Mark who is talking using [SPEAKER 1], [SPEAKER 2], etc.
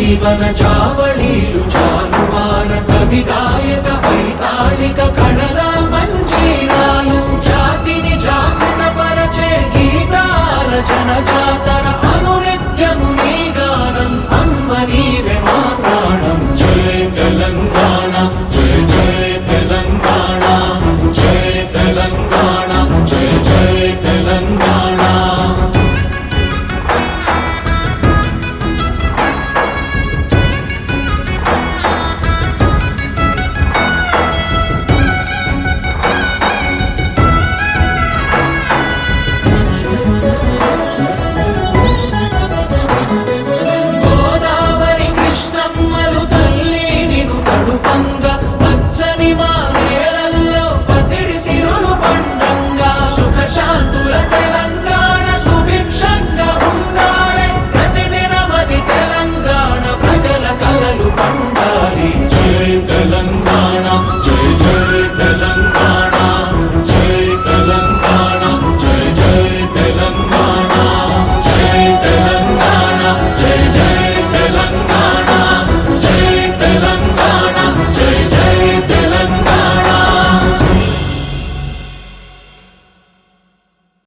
[SPEAKER 1] జీవన చావళీలు చానుమాన కవిదాయక వైతాళిక కళల మంజీరాలు జాతిని జాగ్రత్త పరచే గీతాల జనజాతర అనునిత్యము